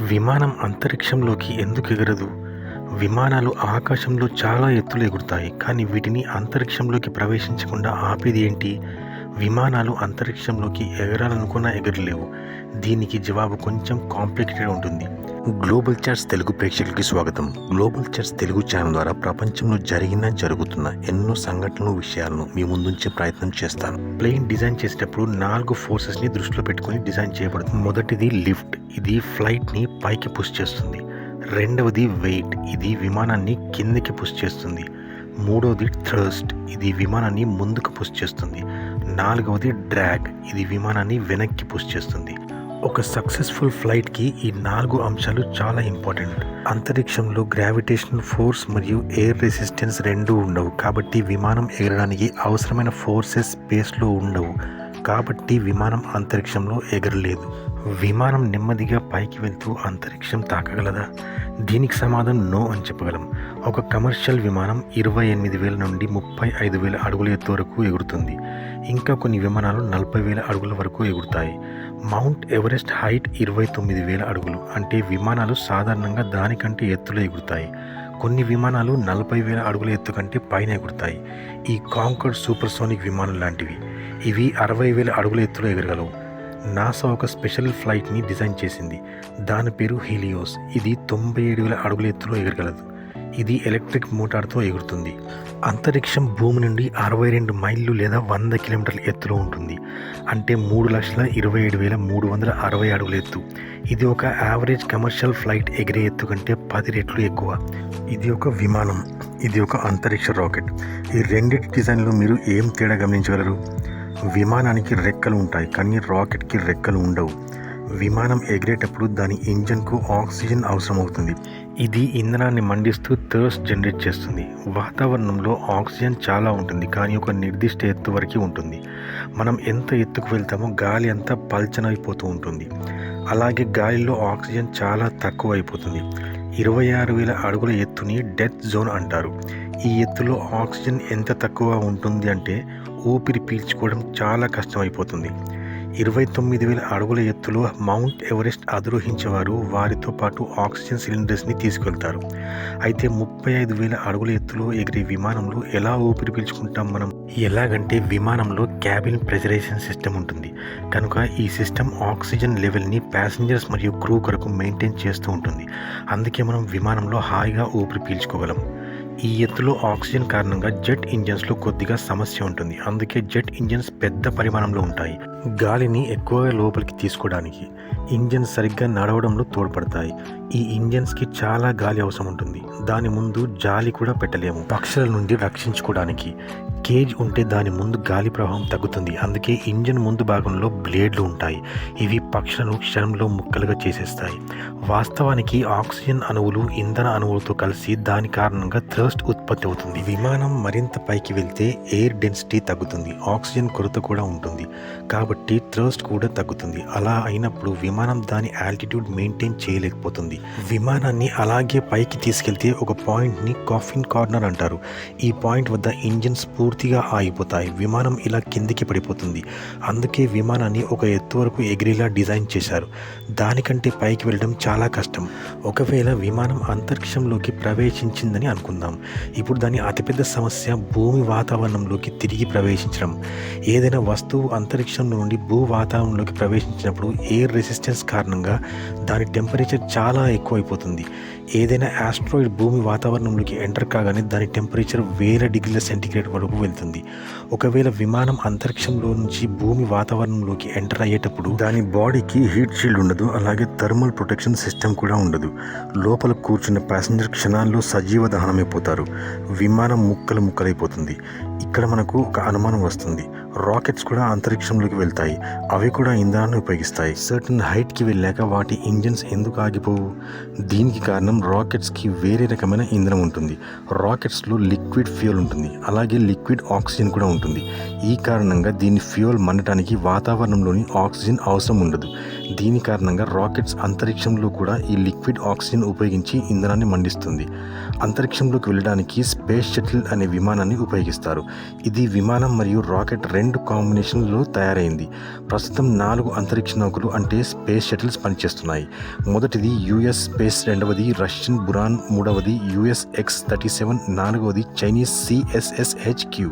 విమానం అంతరిక్షంలోకి ఎందుకు ఎగరదు? విమానాలు ఆకాశంలో చాలా ఎత్తులు ఎగురుతాయి కానీ వీటిని అంతరిక్షంలోకి ప్రవేశించకుండా ఆపేది ఏంటి? విమానాలు అంతరిక్షంలోకి ఎగరాలనుకున్నా ఎగరలేవు. దీనికి జవాబు కొంచెం కాంప్లికేటెడ్ ఉంటుంది. గ్లోబల్ చర్చ్ తెలుగు ప్రేక్షకులకి స్వాగతం. గ్లోబల్ చర్చ్ తెలుగు ఛానల్ ద్వారా ప్రపంచంలో జరిగిన జరుగుతున్న ఎన్నో సంఘటనలు విషయాలను మీ ముందుంచే ప్రయత్నం చేస్తాను. ప్లేన్ డిజైన్ చేసేటప్పుడు నాలుగు ఫోర్సెస్ని దృష్టిలో పెట్టుకుని డిజైన్ చేయబడుతుంది. మొదటిది లిఫ్ట్ ఇది ఫ్లైట్ని పైకి పుష్ చేస్తుంది. రెండవది వెయిట్ ఇది విమానాన్ని కిందికి పుష్ చేస్తుంది. మూడవది థ్రస్ట్ ఇది విమానాన్ని ముందుకు పుష్ చేస్తుంది. నాలుగవది డ్రాగ్ ఇది విమానాన్ని వెనక్కి పుష్ చేస్తుంది. ఒక సక్సెస్ఫుల్ ఫ్లైట్కి ఈ నాలుగు అంశాలు చాలా ఇంపార్టెంట్ అంతరిక్షంలో గ్రావిటేషనల్ ఫోర్స్ మరియు ఎయిర్ రెసిస్టెన్స్ రెండూ ఉండవు. కాబట్టి విమానం ఎగరడానికి అవసరమైన ఫోర్సెస్ స్పేస్లో ఉండవు. కాబట్టి విమానం అంతరిక్షంలో ఎగరలేదు. విమానం నెమ్మదిగా పైకి వెళ్తూ అంతరిక్షం తాకగలదా? దీనికి సమాధానం నో అని చెప్పగలం. ఒక కమర్షియల్ విమానం ఇరవై ఎనిమిది వేల నుండి ముప్పై ఐదు వేల అడుగుల ఎత్తు వరకు ఎగురుతుంది. ఇంకా కొన్ని విమానాలు నలభై వేల అడుగుల వరకు ఎగురుతాయి. మౌంట్ ఎవరెస్ట్ హైట్ ఇరవై తొమ్మిది వేల అడుగులు. అంటే విమానాలు సాధారణంగా దానికంటే ఎత్తులో ఎగురుతాయి. కొన్ని విమానాలు నలభై వేల అడుగుల ఎత్తు కంటే పైన ఎగురుతాయి. ఈ కాంకర్డ్ సూపర్సోనిక్ విమానం లాంటివి. ఇవి అరవై వేల అడుగుల ఎత్తులో ఎగరగలవు. నాసా ఒక స్పెషల్ ఫ్లైట్ని డిజైన్ చేసింది. దాని పేరు హీలియోస్. ఇది తొంభై ఏడు వేల అడుగుల ఎత్తులో ఎగరగలదు. ఇది ఎలక్ట్రిక్ మోటార్తో ఎగురుతుంది. అంతరిక్షం భూమి నుండి అరవై రెండు మైళ్ళు లేదా వంద కిలోమీటర్ల ఎత్తులో ఉంటుంది. అంటే మూడు లక్షల ఇరవై ఏడు వేల మూడు వందల అరవై అడుగుల ఎత్తు. ఇది ఒక యావరేజ్ కమర్షియల్ ఫ్లైట్ ఎగిరే ఎత్తు కంటే పది రెట్లు ఎక్కువ. ఇది ఒక విమానం. ఇది ఒక అంతరిక్ష రాకెట్. ఈ రెండింటి డిజైన్లో మీరు ఏం తేడా గమనించగలరు? విమానానికి రెక్కలు ఉంటాయి కానీ రాకెట్కి రెక్కలు ఉండవు. విమానం ఎగిరేటప్పుడు దాని ఇంజన్కు ఆక్సిజన్ అవసరమవుతుంది. ఇది ఇంధనాన్ని మండిస్తూ థర్స్ జనరేట్ చేస్తుంది. వాతావరణంలో ఆక్సిజన్ చాలా ఉంటుంది కానీ ఒక నిర్దిష్ట ఎత్తు వరకు ఉంటుంది. మనం ఎంత ఎత్తుకు వెళ్తామో గాలి అంతా పల్చనైపోతూ ఉంటుంది. అలాగే గాలిలో ఆక్సిజన్ చాలా తక్కువ అయిపోతుంది ఇరవై ఆరు వేల అడుగుల ఎత్తుని డెత్ జోన్ అంటారు. ఈ ఎత్తులో ఆక్సిజన్ ఎంత తక్కువ ఉంటుంది అంటే ఊపిరి పీల్చుకోవడం చాలా కష్టమైపోతుంది. ఇరవై తొమ్మిది వేల అడుగుల ఎత్తులో మౌంట్ ఎవరెస్ట్ అధిరోహించేవారు వారితో పాటు ఆక్సిజన్ సిలిండర్స్ని తీసుకెళ్తారు. అయితే ముప్పై ఐదు వేల అడుగుల ఎత్తులో ఎగిరే విమానంలో ఎలా ఊపిరి పీల్చుకుంటాం మనం? ఎలాగంటే విమానంలో క్యాబిన్ ప్రెజరైజేషన్ సిస్టమ్ ఉంటుంది. కనుక ఈ సిస్టమ్ ఆక్సిజన్ లెవెల్ని ప్యాసింజర్స్ మరియు క్రూ కొరకు మెయింటైన్ చేస్తూ ఉంటుంది. అందుకే మనం విమానంలో హాయిగా ఊపిరి పీల్చుకోగలం. ఈ ఎత్తులో ఆక్సిజన్ కారణంగా జెట్ ఇంజన్స్లో కొద్దిగా సమస్య ఉంటుంది. అందుకే జెట్ ఇంజన్స్ పెద్ద పరిమాణంలో ఉంటాయి. గాలిని ఎక్కువగా లోపలికి తీసుకోవడానికి ఇంజన్ సరిగ్గా నడవడంలో తోడ్పడతాయి. ఈ ఇంజన్స్కి చాలా గాలి అవసరం ఉంటుంది. దాని ముందు జాలి కూడా పెట్టలేము. పక్షుల నుండి రక్షించుకోవడానికి కేజ్ ఉంటే దాని ముందు గాలి ప్రవాహం తగ్గుతుంది. అందుకే ఇంజన్ ముందు భాగంలో బ్లేడ్లు ఉంటాయి. ఇవి పక్షులను క్షణంలో ముక్కలుగా చేసేస్తాయి. వాస్తవానికి ఆక్సిజన్ అణువులు ఇంధన అణువులతో కలిసి దాని కారణంగా థ్రస్ట్ ఉత్పత్తి అవుతుంది. విమానం మరింత పైకి వెళ్తే ఎయిర్ డెన్సిటీ తగ్గుతుంది. ఆక్సిజన్ కొరత కూడా ఉంటుంది. కాబట్టి థర్స్ట్ కూడా తగ్గుతుంది. అలా అయినప్పుడు విమానం దాని ఆల్టిట్యూడ్ మెయింటైన్ చేయలేకపోతుంది. విమానాన్ని అలాగే పైకి తీసుకెళ్తే ఒక పాయింట్ని కాఫిన్ కార్నర్ అంటారు. ఈ పాయింట్ వద్ద ఇంజిన్స్ పూర్తిగా ఆగిపోతాయి. విమానం ఇలా కిందికి పడిపోతుంది. అందుకే విమానాన్ని ఒక ఎత్తు వరకు ఎగిరేలా డిజైన్ చేశారు. దానికంటే పైకి వెళ్ళడం చాలా కష్టం. ఒకవేళ విమానం అంతరిక్షంలోకి ప్రవేశించిందని అనుకుందాం. ఇప్పుడు దాని అతిపెద్ద సమస్య భూమి వాతావరణంలోకి తిరిగి ప్రవేశించడం. ఏదైనా వస్తువు అంతరిక్షంలో నుండి భూ వాతావరణంలోకి ప్రవేశించినప్పుడు ఎయిర్ రెసిస్టెన్స్ కారణంగా దాని టెంపరేచర్ చాలా ఎక్కువైపోతుంది. ఏదైనా ఆస్ట్రాయిడ్ భూమి వాతావరణంలోకి ఎంటర్ కాగానే దాని టెంపరేచర్ వేల డిగ్రీల సెంటిగ్రేడ్ వరకు వెళ్తుంది. ఒకవేళ విమానం అంతరిక్షంలో నుంచి భూమి వాతావరణంలోకి ఎంటర్ అయ్యేటప్పుడు దాని బాడీకి హీట్ షీల్డ్ ఉండదు అలాగే థర్మల్ ప్రొటెక్షన్ సిస్టమ్ కూడా ఉండదు. లోపల కూర్చున్న ప్యాసింజర్ క్షణాల్లో సజీవ దహనమైపోతారు. విమానం ముక్కలు ముక్కలైపోతుంది. ఇక్కడ మనకు ఒక అనుమానం వస్తుంది. రాకెట్స్ కూడా అంతరిక్షంలోకి వెళ్తాయి. అవి కూడా ఇంధనాన్ని ఉపయోగిస్తాయి. సర్టన్ హైట్కి వెళ్ళాక వాటి ఇంజిన్స్ ఎందుకు ఆగిపోవు? దీనికి కారణం రాకెట్స్కి వేరే రకమైన ఇంధనం ఉంటుంది. రాకెట్స్లో లిక్విడ్ ఫ్యూయల్ ఉంటుంది. అలాగే లిక్విడ్ ఆక్సిజన్ కూడా ఉంటుంది. ఈ కారణంగా దీని ఫ్యూయల్ మండటానికి వాతావరణంలోని ఆక్సిజన్ అవసరం ఉండదు. దీని కారణంగా రాకెట్స్ అంతరిక్షంలో కూడా ఈ లిక్విడ్ ఆక్సిజన్ ఉపయోగించి ఇంధనాన్ని మండిస్తుంది. అంతరిక్షంలోకి వెళ్ళడానికి స్పేస్ షటిల్ అనే విమానాన్ని ఉపయోగిస్తారు. ఇది విమానం మరియు రాకెట్ రెండు కాంబినేషన్లో తయారైంది. ప్రస్తుతం నాలుగు అంతరిక్ష నౌకలు అంటే స్పేస్ షటిల్స్ పనిచేస్తున్నాయి. మొదటిది యుఎస్ స్పేస్ రెండవది రష్యన్ బురాన్ మూడవది యుఎస్ ఎక్స్ థర్టీ సెవెన్ నాలుగవది చైనీస్ సిఎస్ఎస్హెచ్క్యూ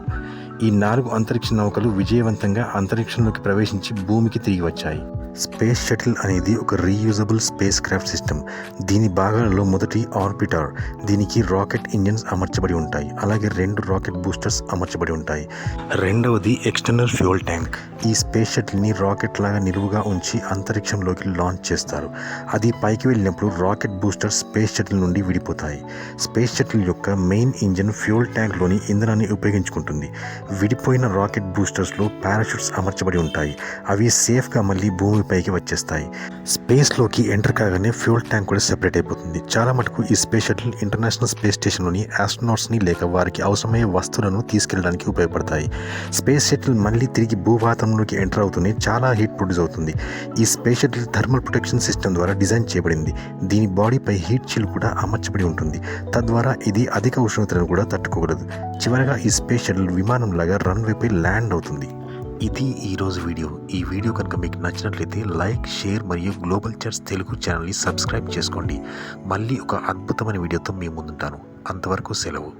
ఈ నాలుగు అంతరిక్ష నౌకలు విజయవంతంగా అంతరిక్షంలోకి ప్రవేశించి భూమికి తిరిగి వచ్చాయి. స్పేస్ షటిల్ అనేది ఒక రీయూజబుల్ స్పేస్ క్రాఫ్ట్ సిస్టమ్. దీని భాగాలలో మొదటి ఆర్బిటార్ దీనికి రాకెట్ ఇంజన్స్ అమర్చబడి ఉంటాయి. అలాగే రెండు రాకెట్ బూస్టర్స్ అమర్చబడి ఉంటాయి. రెండవది ఎక్స్టర్నల్ ఫ్యూయల్ ట్యాంక్. ఈ స్పేస్ షటిల్ని రాకెట్ లాగా నిలువుగా ఉంచి అంతరిక్షంలోకి లాంచ్ చేస్తారు. అది పైకి వెళ్ళినప్పుడు రాకెట్ బూస్టర్ స్పేస్ షటిల్ నుండి విడిపోతాయి. స్పేస్ షటిల్ యొక్క మెయిన్ ఇంజన్ ఫ్యూయల్ ట్యాంక్లోని ఇంధనాన్ని ఉపయోగించుకుంటుంది. విడిపోయిన రాకెట్ బూస్టర్స్లో పారాషూట్స్ అమర్చబడి ఉంటాయి. అవి సేఫ్గా మళ్ళీ భూమి పైకి వచ్చేస్తాయి. స్పేస్లోకి ఎంటర్ కాగానే ఫ్యూల్ ట్యాంక్ కూడా సెపరేట్ అయిపోతుంది. చాలా మటుకు ఈ స్పేస్ షటిల్ ఇంటర్నేషనల్ స్పేస్ స్టేషన్లోని ఆస్ట్రోనాట్స్ని లేక వారికి అవసరమయ్యే వస్తువులను తీసుకెళ్ళడానికి ఉపయోగపడతాయి. స్పేస్ షటిల్ మళ్ళీ తిరిగి భూవాతంలోకి ఎంటర్ అవుతూనే చాలా హీట్ ప్రొడ్యూస్ అవుతుంది. ఈ space shuttle thermal protection system ద్వారా డిజైన్ చేయబడింది. దీని బాడీపై హీట్ షీల్ కూడా అమర్చబడి ఉంటుంది. తద్వారా ఇది అధిక ఉష్ణోగ్రతను కూడా తట్టుకోగలదు. చివరగా ఈ స్పేస్ షటిల్ విమానంలాగా రన్వేపై ల్యాండ్ అవుతుంది. ఇది ఈరోజు వీడియో. ఈ వీడియో కనుక మీకు నచ్చినట్లయితే లైక్ షేర్ మరియు గ్లోబల్ చర్చ్ తెలుగు ఛానల్ని సబ్స్క్రైబ్ చేసుకోండి. మళ్ళీ ఒక అద్భుతమైన వీడియోతో మీ ముందుంటాను. అంతవరకు సెలవు.